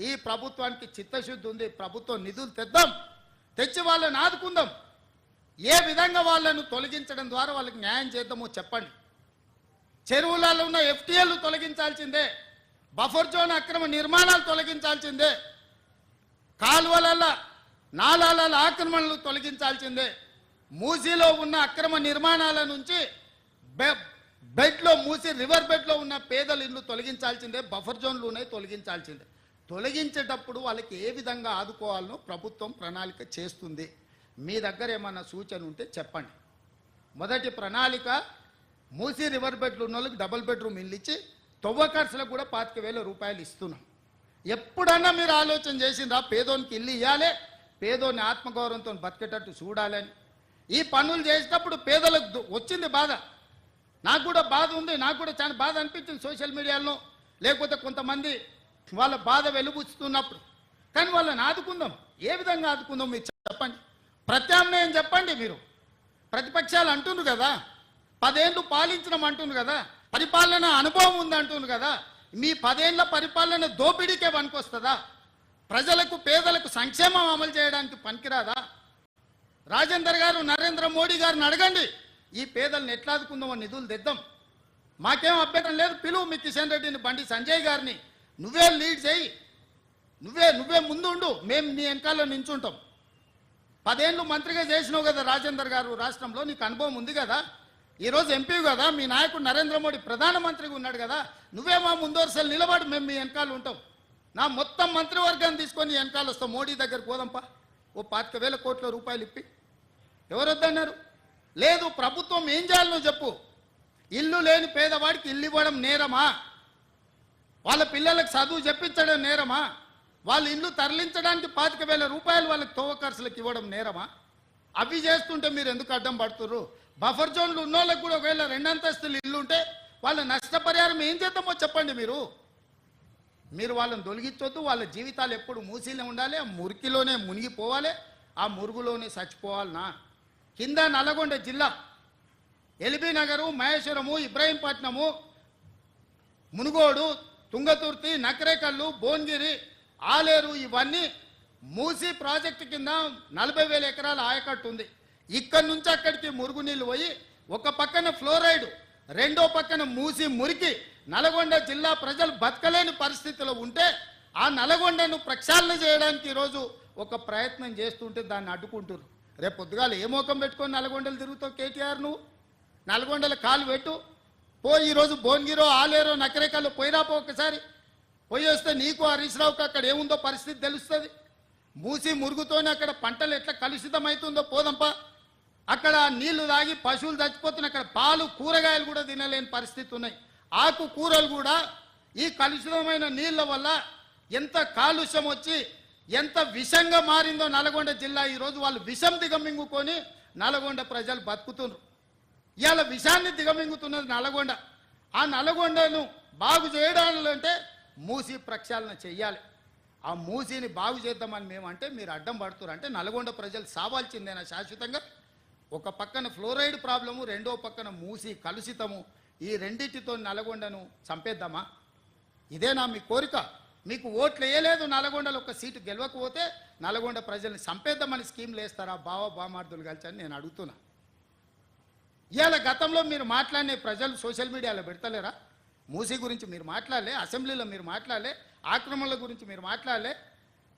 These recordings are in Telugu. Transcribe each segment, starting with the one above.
ఈ ప్రభుత్వానికి చిత్తశుద్ధి ఉంది ప్రభుత్వం నిధులు తెద్దాం తెచ్చి వాళ్ళని ఆదుకుందాం. ఏ విధంగా వాళ్ళను తొలగించడం ద్వారా వాళ్ళకి న్యాయం చేద్దామో చెప్పండి. చెరువులలో ఉన్న ఎఫ్టీఎల్లు తొలగించాల్సిందే బఫర్ జోన్ అక్రమ నిర్మాణాలు తొలగించాల్సిందే కాలువలలో నాలాల ఆక్రమణలు తొలగించాల్సిందే. మూసీలో ఉన్న అక్రమ నిర్మాణాల నుంచి బె- బెడ్లో మూసి రివర్ బెడ్లో ఉన్న పేదల ఇల్లు తొలగించాల్సిందే బఫర్ జోన్లు ఉన్నాయి తొలగించాల్సిందే. తొలగించేటప్పుడు వాళ్ళకి ఏ విధంగా ఆదుకోవాలనో ప్రభుత్వం ప్రణాళిక చేస్తుంది. మీ దగ్గర ఏమన్నా సూచన ఉంటే చెప్పండి. మొదటి ప్రణాళిక మూసీ రివర్ బెడ్లు ఉన్న వాళ్ళకి డబుల్ బెడ్రూమ్ ఇల్లు ఇచ్చి తొవ్వ ఖర్చులకు కూడా పాతిక వేల రూపాయలు ఇస్తున్నాం. ఎప్పుడన్నా మీరు ఆలోచన చేసిందా పేదోనికి ఇల్లు ఇవ్వాలి పేదోని ఆత్మగౌరవంతో బతికేటట్టు చూడాలని. ఈ పనులు చేసేటప్పుడు పేదలకు వచ్చింది బాధ. నాకు కూడా బాధ ఉంది నాకు కూడా చాలా బాధ అనిపించింది సోషల్ మీడియాలో. లేకపోతే కొంతమంది వాళ్ళ బాధ వెలుబుచ్చుతున్నప్పుడు కానీ వాళ్ళని ఆదుకుందాం. ఏ విధంగా ఆదుకుందాం మీరు చెప్పండి. ప్రత్యామ్నాయం చెప్పండి మీరు. ప్రతిపక్షాలు అంటున్నారు కదా. పదేళ్ళు పాలించడం అంటున్నారు కదా. పరిపాలన అనుభవం ఉంది అంటున్నారు కదా. మీ పదేళ్ళ పరిపాలన దోపిడీకే పనికొస్తుందా? ప్రజలకు పేదలకు సంక్షేమం అమలు చేయడానికి పనికిరాదా? రాజేందర్ గారు నరేంద్ర మోడీ గారిని అడగండి. ఈ పేదలను ఎట్లా ఆదుకుందామో నిధులు తెద్దాం. మాకేం అభ్యంతరం లేదు. పిలువు మీ కిషన్ రెడ్డిని బండి సంజయ్ గారిని నువ్వే లీడ్ చేయి. నువ్వే నువ్వే ముందు ఉండు. మేము నీ వెనకాల నించుంటాం. పదేళ్ళు మంత్రిగా చేసినావు కదా రాజేందర్ గారు రాష్ట్రంలో నీకు అనుభవం ఉంది కదా? ఈరోజు ఎంపీ కదా మీ నాయకుడు నరేంద్ర మోడీ ప్రధానమంత్రిగా ఉన్నాడు కదా నువ్వే మా ముందు నిలబడి మేము మీ వెనకాల ఉంటాం. నా మొత్తం మంత్రివర్గాన్ని తీసుకొని వెనకాల వస్తాం. మోడీ దగ్గరకు పోదాంపా. ఓ పాతిక వేల కోట్ల రూపాయలు ఇప్పి. ఎవరొద్దన్నారు? లేదు ప్రభుత్వం ఏం చేయాలి నువ్వు చెప్పు. ఇల్లు లేని పేదవాడికి ఇల్లు ఇవ్వడం నేరమా? వాళ్ళ పిల్లలకు చదువు చెప్పించడం నేరమా? వాళ్ళ ఇల్లు తరలించడానికి పాతిక వేల రూపాయలు వాళ్ళకి తోవ ఖర్చులకు ఇవ్వడం నేరమా? అవి చేస్తుంటే మీరు ఎందుకు అడ్డం పడుతుర్రు? బఫర్ జోన్లు ఉన్న వాళ్ళకి కూడా ఒకవేళ రెండంతస్తులు ఇల్లు ఉంటే వాళ్ళ నష్టపరిహారం ఏం చేద్దామో చెప్పండి మీరు. మీరు వాళ్ళని తొలగించొద్దు వాళ్ళ జీవితాలు ఎప్పుడు మూసీలో ఉండాలి ఆ మురికిలోనే మునిగిపోవాలి ఆ మురుగులోనే చచ్చిపోవాలనా? కింద నల్లగొండ జిల్లా ఎల్బీ నగరు మహేశ్వరము ఇబ్రాహీంపట్నము మునుగోడు తుంగతుర్తి నకరేకల్లు భువనగిరి ఆలేరు ఇవన్నీ మూసి ప్రాజెక్టు కింద నలభై వేల ఎకరాల ఆయకట్టు ఉంది. ఇక్కడి నుంచి అక్కడికి మురుగునీళ్ళు పోయి ఒక పక్కన ఫ్లోరైడ్ రెండో పక్కన మూసి మురికి నల్గొండ జిల్లా ప్రజలు బతకలేని పరిస్థితిలో ఉంటే ఆ నల్గొండను ప్రక్షాళన చేయడానికి ఈరోజు ఒక ప్రయత్నం చేస్తుంటే దాన్ని అడ్డుకుంటున్నారు రేపు పొద్దుగాలు ఏ మోకం పెట్టుకొని నల్గొండలు తిరుగుతావు కేటీఆర్ నువ్వు నల్గొండలు కాలు పెట్టు. పో ఈరోజు భువనగిరో ఆలేరో నకరేకల్లో పోయిరా పో ఒకసారి. పోయి వస్తే నీకు హరీష్ రావుకి అక్కడ ఏముందో పరిస్థితి తెలుస్తుంది. మూసి మురుగుతోనే అక్కడ పంటలు ఎట్లా కలుషితం అవుతుందో పోదంపా. అక్కడ నీళ్ళు తాగి పశువులు చచ్చిపోతున్నాయి అక్కడ పాలు కూరగాయలు కూడా తినలేని పరిస్థితి ఉన్నాయి. ఆకు కూరలు కూడా ఈ కలుషితమైన నీళ్ళ వల్ల ఎంత కాలుష్యం వచ్చి ఎంత విషంగా మారిందో నల్గొండ జిల్లా ఈరోజు వాళ్ళు విషం దిగమింగుకొని నల్గొండ ప్రజలు బతుకుతున్నారు ఇవాళ విషాన్ని దిగమింగుతున్నది నల్లగొండ. ఆ నల్లగొండను బాగు చేయడాలంటే మూసి ప్రక్షాళన చెయ్యాలి. ఆ మూసిని బాగు చేద్దామని మేమంటే మీరు అడ్డం పడుతున్నారు. అంటే నల్గొండ ప్రజలు సావాల్సిందేనా శాశ్వతంగా? ఒక పక్కన ఫ్లోరైడ్ ప్రాబ్లము రెండో పక్కన మూసి కలుషితము. ఈ రెండింటితో నల్గొండను చంపేద్దామా? ఇదేనా మీ కోరిక? మీకు ఓట్లు వేయలేదు నల్గొండలో ఒక సీటు గెలవకపోతే నల్గొండ ప్రజల్ని చంపేద్దామని స్కీమ్లు వేస్తారా? బావ బామార్థులు కలిసి అని నేను అడుగుతున్నా. ఇవాళ గతంలో మీరు మాట్లాడిన ప్రజలు సోషల్ మీడియాలో పెడతలేరా? మూసీ గురించి మీరు మాట్లాడలే అసెంబ్లీలో మీరు మాట్లాడలే ఆక్రమణల గురించి మీరు మాట్లాడలే.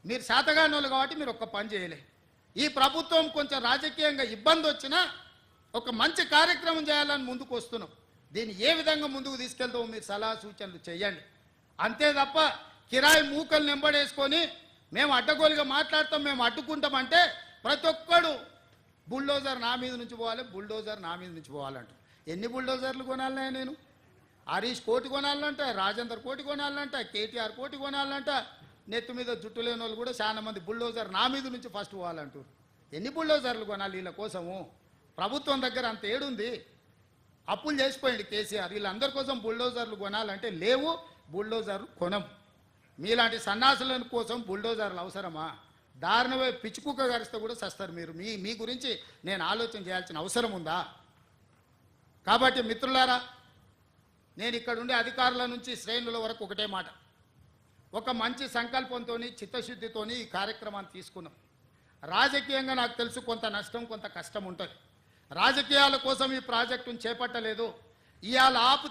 మీరు శాతగానోళ్ళు కాబట్టి మీరు ఒక్క పని చేయలే. ఈ ప్రభుత్వం కొంచెం రాజకీయంగా ఇబ్బంది వచ్చినా ఒక మంచి కార్యక్రమం చేయాలని ముందుకు వస్తున్నాం. దీన్ని ఏ విధంగా ముందుకు తీసుకెళ్తామో మీరు సలహా సూచనలు చేయండి. అంతే తప్ప కిరాయి మూకలు నింబడేసుకొని మేము అడ్డగోలుగా మాట్లాడతాం మేము అడ్డుకుంటామంటే ప్రతి ఒక్కడు బుల్డోజర్ నా మీద నుంచి పోవాలి బుల్డోజర్ నా మీద నుంచి పోవాలంటారు. ఎన్ని బుల్డోజర్లు కొనాలనే నేను? హరీష్ కోటి కొనాలంట రాజేందర్ కోటి కొనాలంట కేటీఆర్ కోటి కొనాలంట నెత్తి మీద జుట్టు లేని వాళ్ళు కూడా చాలా మంది బుల్డోజర్ నా మీద నుంచి ఫస్ట్ పోవాలంటారు. ఎన్ని బుల్డోజర్లు కొనాలి వీళ్ళ కోసము? ప్రభుత్వం దగ్గర అంత ఏడుంది. అప్పులు చేసిపోయింది కేసీఆర్. వీళ్ళందరి కోసం బుల్డోజర్లు కొనాలంటే లేవు బుల్డోజర్లు కొనం. మీలాంటి సన్నాసుల కోసం బుల్డోజర్లు అవసరమా? దారుణమే. పిచ్చుకుక్క గరిస్తే కూడా చస్తారు మీరు. మీ మీ గురించి నేను ఆలోచన చేయాల్సిన అవసరం ఉందా? కాబట్టి మిత్రులారా నేను ఇక్కడ ఉండే అధికారుల నుంచి శ్రేణుల వరకు ఒకటే మాట. ఒక మంచి సంకల్పంతో చిత్తశుద్ధితోని ఈ కార్యక్రమాన్ని తీసుకున్నాం. రాజకీయంగా నాకు తెలుసు కొంత నష్టం కొంత కష్టం ఉంటుంది. రాజకీయాల కోసం ఈ ప్రాజెక్టును చేపట్టలేదు. ఇవాళ ఆపు